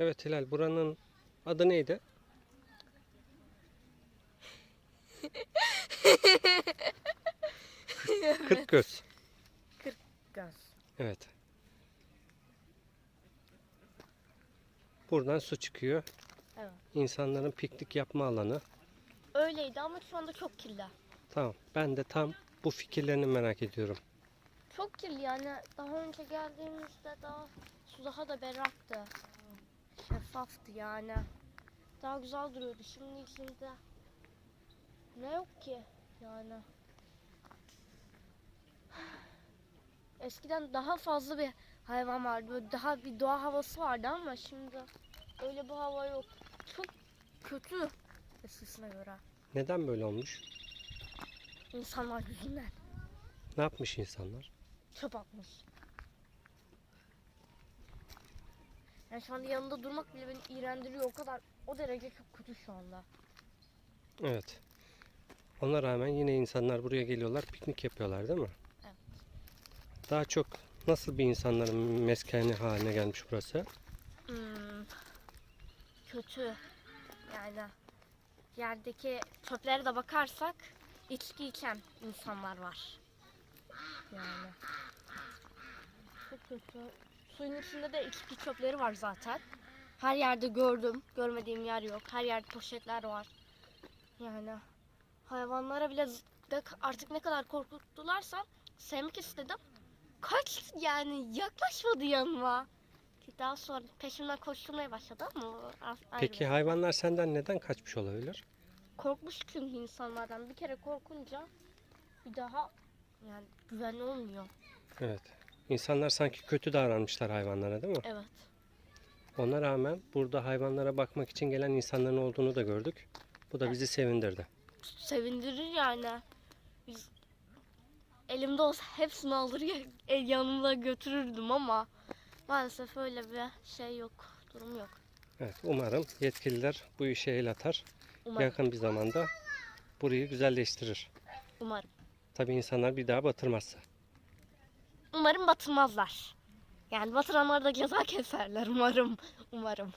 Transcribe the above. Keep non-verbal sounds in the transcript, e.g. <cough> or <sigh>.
Evet Hilal buranın adı neydi? <laughs> Kırkgöz. Gaz. Evet. Buradan su çıkıyor. Evet. İnsanların piknik yapma alanı. Öyleydi ama şu anda çok kirli. Tamam. Ben de tam bu fikirlerini merak ediyorum. Çok kirli yani daha önce geldiğimizde daha su daha da berraktı. Şeffaftı yani. Daha güzel duruyordu. Şimdi içinde ne yok ki yani. <sighs> Eskiden daha fazla bir hayvan vardı. Böyle daha bir doğa havası vardı ama şimdi öyle bir hava yok. Çok kötü eskisine göre. Neden böyle olmuş? İnsanlar yüzünden Ne yapmış insanlar? çöp atmış. Yani şu anda yanında durmak bile beni iğrendiriyor. O kadar o derece çok kötü şu anda. Evet. Ona rağmen yine insanlar buraya geliyorlar, piknik yapıyorlar değil mi? Evet. Daha çok nasıl bir insanların meskeni haline gelmiş burası? Hmm, kötü. Yani yerdeki çöplere de bakarsak içki içen insanlar var. Yani. Çok kötü. Suyun içinde de içki çöpleri var zaten. Her yerde gördüm. Görmediğim yer yok. Her yerde poşetler var. Yani hayvanlara bile de artık ne kadar korkuttularsa sevmek istedim. Kaç yani yaklaşmadı yanıma. Daha sonra peşimden koşturmaya başladı ama ayrı Peki hayvanlar senden neden kaçmış olabilir? korkmuş çünkü insanlardan bir kere korkunca bir daha yani güvenli olmuyor. Evet. İnsanlar sanki kötü davranmışlar hayvanlara değil mi? Evet. Ona rağmen burada hayvanlara bakmak için gelen insanların olduğunu da gördük. Bu da Evet. bizi sevindirdi. Sevindirir yani. Biz elimde olsa hepsini alır e, yanımda götürürdüm ama maalesef öyle bir şey yok. Durum yok. Evet, umarım yetkililer bu işe el atar. Umarım. Yakın bir zamanda burayı güzelleştirir. Umarım. Tabii insanlar bir daha batırmazsa. Umarım batırmazlar. Yani batıranlar da ceza keserler umarım. Umarım.